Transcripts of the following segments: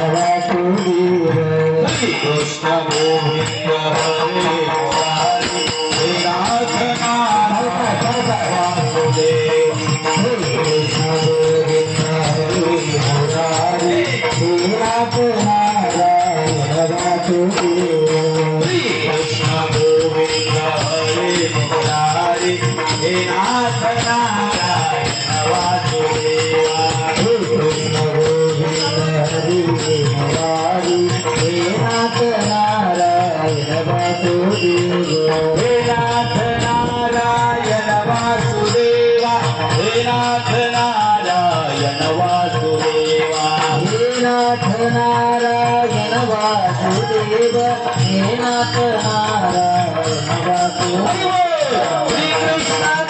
রাধা কুলি হরে কৃষ্ণ গোবিন্দ হরে হরে নাথ নাথ ভগবান হরে হরে কৃষ্ণ গোবিন্দ হরে হরে হে রাধ রাধা রাধা কুলি হরে কৃষ্ণ গোবিন্দ হরে হরে হে নাথ हे नाथ नारायण वासुदेवा हे नाथ नारायण वासुदेवा नाथ नारायण वासुदेव हे नाथ नारायण वासुदेव श्री कृष्ण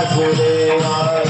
वासुदेवा